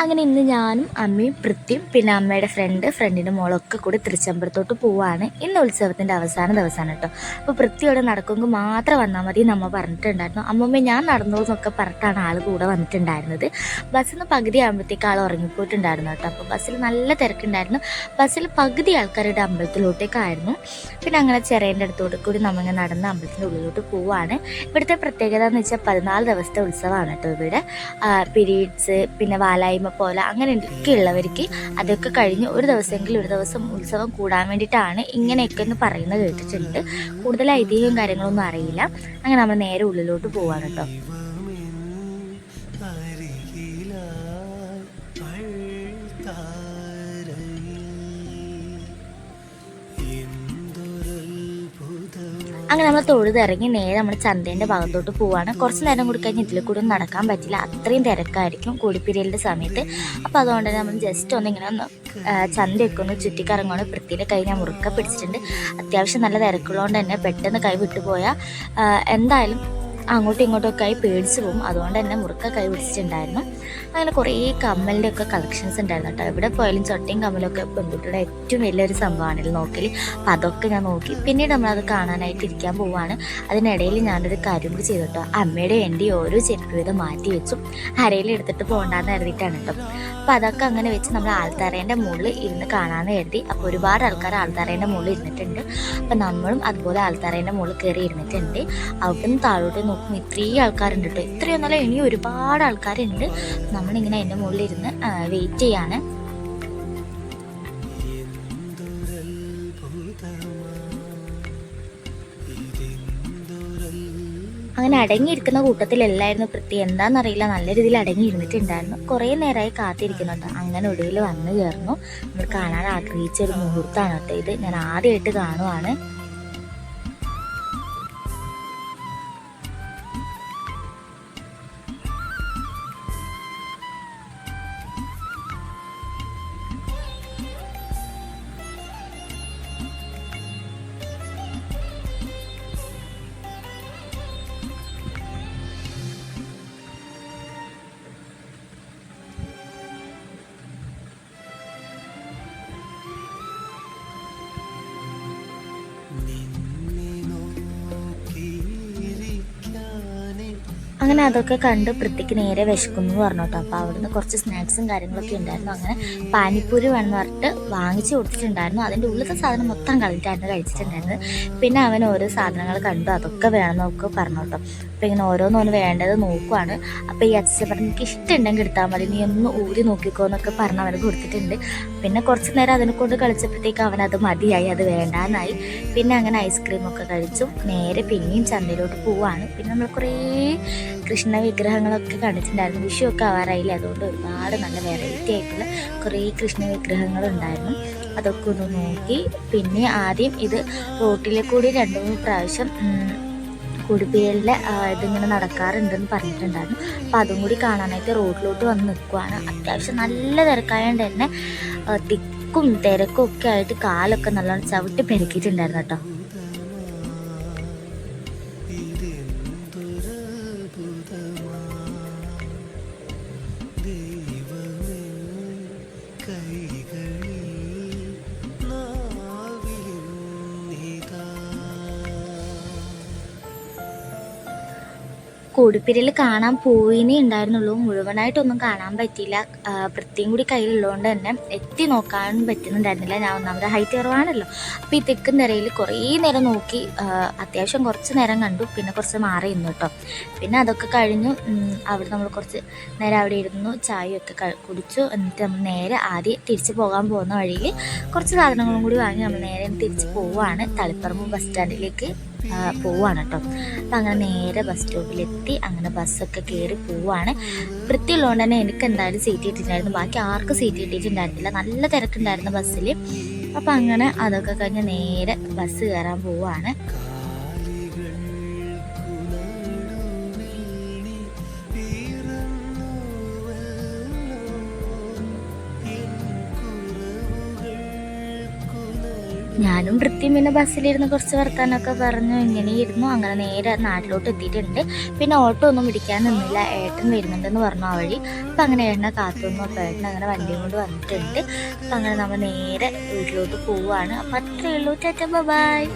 അങ്ങനെ ഇന്ന് ഞാനും അമ്മയും പൃഥ്വിയും പിന്നെ അമ്മയുടെ ഫ്രണ്ട് ഫ്രണ്ടിന്റെ മോളൊക്കെ കൂടി തിരുച്ചമ്പലത്തോട്ട് പോവാണ്. ഇന്ന് ഉത്സവത്തിന്റെ അവസാന ദിവസമാണ് കേട്ടോ. അപ്പോൾ പൃഥ്വി അവിടെ നടക്കുമെങ്കിൽ മാത്രം വന്നാൽ മതി എന്ന് അമ്മ പറഞ്ഞിട്ടുണ്ടായിരുന്നു. അമ്മമ്മ ഞാൻ നടന്നോളൂ പറഞ്ഞിട്ടാണ് ആൾ കൂടെ വന്നിട്ടുണ്ടായിരുന്നത്. ബസ്സിൽ നിന്ന് പകുതി ആകുമ്പോഴത്തേക്ക് ആൾ ഉറങ്ങിപ്പോയിട്ടുണ്ടായിരുന്നു കേട്ടോ. അപ്പോൾ ബസ്സിൽ നല്ല തിരക്കുണ്ടായിരുന്നു. ബസ്സിൽ പകുതി ആൾക്കാരുടെ അമ്പലത്തിലോട്ടേക്കായിരുന്നു. പിന്നെ അങ്ങനെ ചെറിയന്റെ അടുത്തോട്ട് കൂടി നമ്മങ്ങനെ നടന്ന് അമ്പലത്തിന്റെ ഉള്ളിലോട്ട് പോവാണ്. ഇവിടുത്തെ പ്രത്യേകത എന്ന് വെച്ചാൽ പതിനാല് ദിവസത്തെ ഉത്സവമാണ് കേട്ടോ ഇവിടെ. പിരീഡ്സ് പിന്നെ വാലായ്മ പോലെ അങ്ങനെ ഉള്ളവർക്ക് അതൊക്കെ കഴിഞ്ഞ് ഒരു ദിവസമെങ്കിലും ഒരു ദിവസം ഉത്സവം കൂടാൻ വേണ്ടിയിട്ടാണ് ഇങ്ങനെയൊക്കെ എന്ന് പറയുന്നത് കേട്ടിട്ടുണ്ട്. കൂടുതൽ ഐതിഹ്യവും കാര്യങ്ങളൊന്നും അറിയില്ല. അങ്ങനെ നമ്മൾ നേരെ ഉള്ളിലോട്ട് പോവാണ് കേട്ടോ. അങ്ങനെ നമ്മൾ തൊഴുതിറങ്ങി നേരെ നമ്മൾ ചന്തേന്റെ ഭാഗത്തോട്ട് പോവാണ്. കുറച്ച് നേരം കൂടി കഴിഞ്ഞ് ഇതിൽ കൂടി നടക്കാൻ പറ്റില്ല. അത്രയും തിരക്കായിരിക്കും കൂടിപ്പിരിയലിന്റെ സമയത്ത്. അപ്പോൾ അതുകൊണ്ട് തന്നെ നമ്മൾ ജസ്റ്റ് ഒന്ന് ഇങ്ങനെ ഒന്ന് ചന്തയൊക്കെ ഒന്ന് ചുറ്റിക്കറങ്ങുകയാണ് വൃത്തിയിലെ കൈ ഞാൻ മുറുക്ക പിടിച്ചിട്ടുണ്ട്. അത്യാവശ്യം നല്ല തിരക്കുള്ളതുകൊണ്ട് തന്നെ പെട്ടെന്ന് കൈ വിട്ടുപോയാൽ എന്തായാലും അങ്ങോട്ടും ഇങ്ങോട്ടും ഒക്കെ ആയി പേടിച്ച് പോകും. അതുകൊണ്ട് തന്നെ മുറുക്ക കൈ പിടിച്ചിട്ടുണ്ടായിരുന്നു. അങ്ങനെ കുറേ കമ്മലിന്റെ ഒക്കെ കളക്ഷൻസ് ഉണ്ടായിരുന്നു കേട്ടോ. എവിടെ പോയാലും ചൊട്ടയും കമ്മലും ഒക്കെ പെൺകുട്ടിയുടെ ഏറ്റവും വലിയൊരു സംഭവമാണല്ലോ നോക്കൽ അപ്പം അതൊക്കെ ഞാൻ നോക്കി. പിന്നീട് നമ്മളത് കാണാനായിട്ട് ഇരിക്കാൻ പോവാണ്. അതിനിടയിൽ ഞാനൊരു കാര്യം കൂടി ചെയ്തു കേട്ടോ. അമ്മയുടെ എന്റെ ഓരോ ചെരുപ്പ് വീതം മാറ്റി വെച്ചു. അരയിൽ എടുത്തിട്ട് പോകണ്ടെന്ന് കരുതിയിട്ടാണ് കേട്ടോ. അപ്പോൾ അതൊക്കെ അങ്ങനെ വെച്ച് നമ്മൾ ആൾത്തറേന്റെ മുകളിൽ ഇരുന്ന് കാണാമെന്ന് കരുതി. അപ്പോൾ ഒരുപാട് ആൾക്കാർ ആൾത്തറേന്റെ മുകളിൽ ഇരുന്നിട്ടുണ്ട്. അപ്പോൾ നമ്മളും അതുപോലെ ആൾത്തറേന്റെ മുകളിൽ കയറി ഇരുന്നിട്ടുണ്ട്. അവിടുന്ന് താഴോട്ട് നോക്കുമ്പോൾ ഇത്രയും ആൾക്കാരുണ്ട് കേട്ടോ ഇത്രയൊന്നുമല്ല ഇനി ഒരുപാട് ആൾക്കാരുണ്ട്. നമ്മളിങ്ങനെ അതിന്റെ മുകളിൽ ഇരുന്ന് വെയിറ്റ് ചെയ്യാണ്. അങ്ങനെ അടങ്ങിയിരിക്കുന്ന കൂട്ടത്തിലല്ലായിരുന്നു പ്രതി എന്താണെന്നറിയില്ല നല്ല രീതിയിൽ അടങ്ങിയിരുന്നിട്ടുണ്ടായിരുന്നു. കുറേ നേരമായി കാത്തിരിക്കുന്നുണ്ട് അങ്ങനെ ഒടുവിൽ വന്നു ചേർന്നു. നമ്മൾ കാണാൻ ആഗ്രഹിച്ച ഒരു മുഹൂർത്തമാണ് കേട്ടോ ഇത്. ഞാൻ ആദ്യമായിട്ട് കാണുവാണ്. അങ്ങനെ അതൊക്കെ കണ്ട് പൃഥ്വിക്ക് നേരെ വിശക്കുന്നു പറഞ്ഞു കേട്ടോ അപ്പോൾ അവിടുന്ന് കുറച്ച് സ്നാക്സും കാര്യങ്ങളൊക്കെ ഉണ്ടായിരുന്നു. അങ്ങനെ പാനിപ്പൂരി വേണമെന്ന് പറഞ്ഞിട്ട് വാങ്ങിച്ച് കൊടുത്തിട്ടുണ്ടായിരുന്നു. അതിന്റെ ഉള്ളിലത്തെ സാധനം മൊത്തം കളഞ്ഞിട്ടായിരുന്നു കഴിച്ചിട്ടുണ്ടായിരുന്നത്. പിന്നെ അവൻ ഓരോ സാധനങ്ങൾ കണ്ടു. അതൊക്കെ വേണമെന്നൊക്കെ പറഞ്ഞു കേട്ടോ അപ്പോൾ ഇങ്ങനെ ഓരോന്നോന്ന് വേണ്ടത് നോക്കുവാണ്. അപ്പോൾ ഈ അച്ഛൻ പറഞ്ഞു എനിക്ക് ഇഷ്ടമുണ്ടെങ്കിൽ എടുത്താൽ മതി. നീ ഒന്ന് ഊരി നോക്കിക്കോ എന്നൊക്കെ പറഞ്ഞ് അവന് കൊടുത്തിട്ടുണ്ട്. പിന്നെ കുറച്ച് നേരം അതിനെ കൊണ്ട് കളിച്ചപ്പോഴത്തേക്ക് അത് മതിയായി. അത് വേണ്ടാന്നായി. പിന്നെ അങ്ങനെ ഐസ്ക്രീമൊക്കെ കഴിച്ചു. നേരെ പിന്നെയും ചന്തയിലോട്ട് പോവാണ്. പിന്നെ നമ്മൾ കുറേ കൃഷ്ണ വിഗ്രഹങ്ങളൊക്കെ കണ്ടിട്ടുണ്ടായിരുന്നു. വിഷു ഒക്കെ ആവാറായില്ല? അതുകൊണ്ട് ഒരുപാട് നല്ല വെറൈറ്റി ആയിട്ടുള്ള കുറേ കൃഷ്ണ വിഗ്രഹങ്ങൾ ഉണ്ടായിരുന്നു അതൊക്കെ ഒന്ന് നോക്കി. പിന്നെ ആദ്യം ഇത് റോട്ടിലെ കൂടി രണ്ട് മൂന്ന് പ്രാവശ്യം ഉം, ഇതിങ്ങനെ നടക്കാറുണ്ടെന്ന് പറഞ്ഞിട്ടുണ്ടായിരുന്നു. അപ്പം അതും കൂടി കാണാനായിട്ട് റോഡിലോട്ട് വന്ന് നിൽക്കുവാണ് അത്യാവശ്യം നല്ല തിരക്കായതുകൊണ്ട് തന്നെ തിക്കും തിരക്കും ഒക്കെ ആയിട്ട് കാലൊക്കെ നല്ലോണം ചവിട്ടി പെരുക്കിയിട്ടുണ്ടായിരുന്നു കേട്ടോ. കൂടിപ്പിരിയിൽ കാണാൻ പോയിനേ ഉണ്ടായിരുന്നുള്ളൂ. മുഴുവനായിട്ടൊന്നും കാണാൻ പറ്റിയില്ല. വൃത്തിയും കൂടി കയ്യിലുള്ളതുകൊണ്ട് തന്നെ എത്തി നോക്കാൻ പറ്റുന്നുണ്ടായിരുന്നില്ല. ഞാൻ ഒന്നാമത് ഹൈറ്റ് കുറവാണല്ലോ. അപ്പോൾ ഈ തെക്കും നിരയിൽ കുറേ നേരം നോക്കി അത്യാവശ്യം കുറച്ച് നേരം കണ്ടു. പിന്നെ കുറച്ച് മാറി നിന്നു കേട്ടോ പിന്നെ അതൊക്കെ കഴിഞ്ഞു. അവിടെ നമ്മൾ കുറച്ച് നേരം അവിടെ ഇരുന്നു ചായയൊക്കെ കുടിച്ചു. എന്നിട്ട് നമ്മൾ നേരെ ആദ്യം തിരിച്ചു പോകാൻ പോകുന്ന വഴിയിൽ കുറച്ച് സാധനങ്ങളും കൂടി വാങ്ങി നമ്മൾ നേരെ തിരിച്ച് പോവുകയാണ് തളിപ്പറമ്പ് ബസ് സ്റ്റാൻഡിലേക്ക്. പോവാണ് കേട്ടോ അപ്പം അങ്ങനെ നേരെ ബസ് സ്റ്റോപ്പിലെത്തി അങ്ങനെ ബസ്സൊക്കെ കയറി പോവാണ്. വൃത്തിയുള്ളതുകൊണ്ട് തന്നെ എനിക്ക് എന്തായാലും സീറ്റ് കിട്ടിയിട്ടുണ്ടായിരുന്നു ബാക്കി ആർക്കും സീറ്റ് കിട്ടിയിട്ടുണ്ടായിരുന്നില്ല. നല്ല തിരക്കുണ്ടായിരുന്നു ബസ്സിൽ അപ്പം അങ്ങനെ അതൊക്കെ കഴിഞ്ഞ് നേരെ ബസ് കയറാൻ പോവാണ്. ഞാനും വൃത്തിയും പിന്നെ ബസ്സിലിരുന്ന് കുറച്ച് വർത്താനമൊക്കെ പറഞ്ഞു ഇങ്ങനെ ഇരുന്നു അങ്ങനെ നേരെ നാട്ടിലോട്ട് എത്തിയിട്ടുണ്ട്. പിന്നെ ഓട്ടോ ഒന്നും പിടിക്കാൻ നിന്നില്ല. ഏട്ടൻ വരുന്നുണ്ടെന്ന് പറഞ്ഞു ആ വഴി. അപ്പം അങ്ങനെ ഏട്ടനെ കാത്തു നിന്നു. അപ്പോൾ ഏട്ടൻ അങ്ങനെ വണ്ടിയും കൊണ്ട് വന്നിട്ടുണ്ട്. അപ്പം അങ്ങനെ നമ്മൾ നേരെ വീട്ടിലോട്ട് പോവുകയാണ് അപ്പം അത്രയേ ഉള്ളൂ. ചേട്ടൻ ബൈ.